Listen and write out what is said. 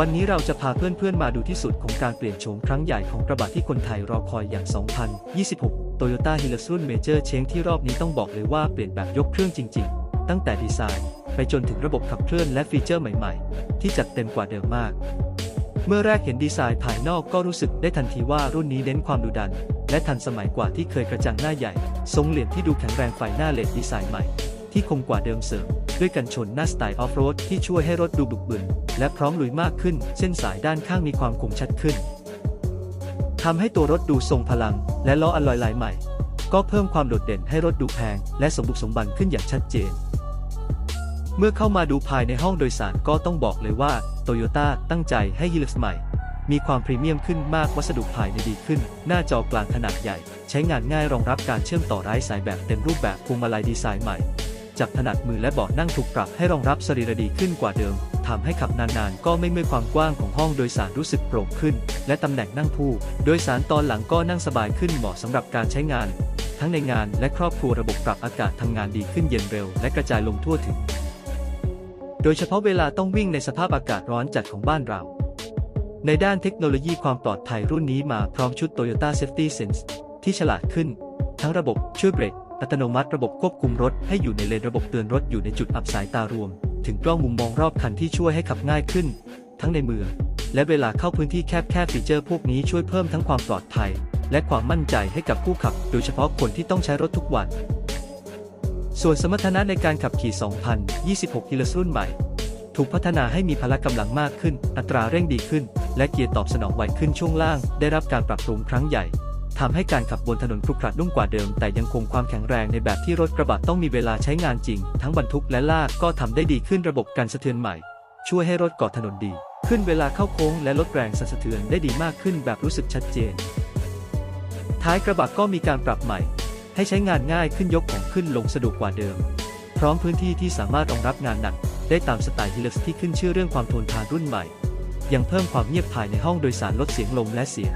วันนี้เราจะพาเพื่อนๆ มาดูที่สุดของการเปลี่ยนโฉมครั้งใหญ่ของกระบะที่คนไทยรอคอยอย่าง 2026 Toyota Hilux รุ่น Major Change ที่รอบนี้ต้องบอกเลยว่าเปลี่ยนแบบยกเครื่องจริงๆ ตั้งแต่ดีไซน์ ไปจนถึงระบบขับเคลื่อนและฟีเจอร์ใหม่ๆ ที่จัดเต็มกว่าเดิมมาก เมื่อแรกเห็นดีไซน์ภายนอกก็รู้สึกได้ทันทีว่ารุ่นนี้เน้นความดุดัน และทันสมัยกว่าที่เคยกระจังหน้าใหญ่ ทรงเหลี่ยมที่ดูแข็งแรงไฟหน้าเลดดีไซน์ใหม่ ที่คมกว่าเดิมเสริม ด้วยกันชนหน้าสไตล์ออฟโรดที่ช่วยให้รถดูบุกบึน และพร้อมลุยมากขึ้น เส้นสายด้านข้างมีความคมชัดขึ้นทำให้ตัวรถดูทรงพลัง และล้ออลลอยลายใหม่ ก็เพิ่มความโดดเด่นให้รถดูแพง และสมบุกสมบันขึ้นอย่างชัดเจน เมื่อเข้ามาดูภายในห้องโดยสารก็ต้องบอกเลยว่าโตโยต้าตั้งใจให้ Hilux ใหม่ มีความพรีเมียมขึ้นมากวัสดุภายในดีขึ้น หน้าจอกลางขนาดใหญ่ ใช้งานง่ายรองรับการเชื่อมต่อไร้สายแบบเต็มรูปแบบพวงมาลัยดีไซน์ใหม่ จับถนัดมือและเบาะนั่งถูกปรับให้รองรับสรีระดีขึ้นกว่าเดิมทำให้ขับนานๆ ก็ไม่เมื่อยความกว้างของห้องโดยสารรู้สึกโปร่งขึ้น และตำแหน่งนั่งผู้ โดยสารตอนหลังก็นั่งสบายขึ้นเหมาะสำหรับการใช้งาน ทั้งในงานและครอบครัวระบบปรับอากาศทำงานดีขึ้นเย็นเร็ว และกระจายลงทั่วถึง โดยเฉพาะเวลาต้องวิ่งในสภาพอากาศร้อนจัดของบ้านเรา ในด้านเทคโนโลยีความปลอดภัยรุ่นนี้มาพร้อมชุด Toyota Safety Sense ที่ฉลาดขึ้น ทั้งระบบช่วยเบรก อัตโนมัติระบบควบคุมรถให้อยู่ในเลนระบบเตือนรถอยู่ในจุดอับสายตารวม ถึงกล้องมุมมองรอบคันที่ช่วยให้ขับง่ายขึ้น ทั้งในเมืองและเวลาเข้าพื้นที่แคบแคบฟีเจอร์พวกนี้ช่วยเพิ่มทั้งความปลอดภัย และความมั่นใจให้กับผู้ขับ โดยเฉพาะคนที่ต้องใช้รถทุกวัน ส่วนสมรรถนะในการขับขี่ 2026 Hilux รุ่นใหม่ ถูกพัฒนาให้มีพละกำลังมากขึ้น อัตราเร่งดีขึ้น และเกียร์ตอบสนองไวขึ้นช่วงล่าง ได้รับการปรับปรุงครั้งใหญ่ ทำให้การขับบนถนนครุขระนุ่มกว่าเดิม แต่ยังคงความแข็งแรงในแบบที่รถกระบะต้องมีเวลาใช้งานจริง ทั้งบรรทุกและลากก็ทำได้ดีขึ้นระบบการสะเทือนใหม่ ช่วยให้รถเกาะถนนดี ขึ้นเวลาเข้าโค้งและลดแรงสั่นสะเทือนได้ดีมากขึ้นแบบรู้สึกชัดเจน ท้ายกระบะก็มีการปรับใหม่ ให้ใช้งานง่ายขึ้นยกของขึ้นลงสะดวกกว่าเดิม พร้อมพื้นที่ที่สามารถรองรับงานหนักได้ตามสไตล์ Hilux ที่ขึ้นชื่อเรื่องความทนทานรุ่นใหม่ ยังเพิ่มความเงียบภายในห้องโดยสารลดเสียงลมและเสียง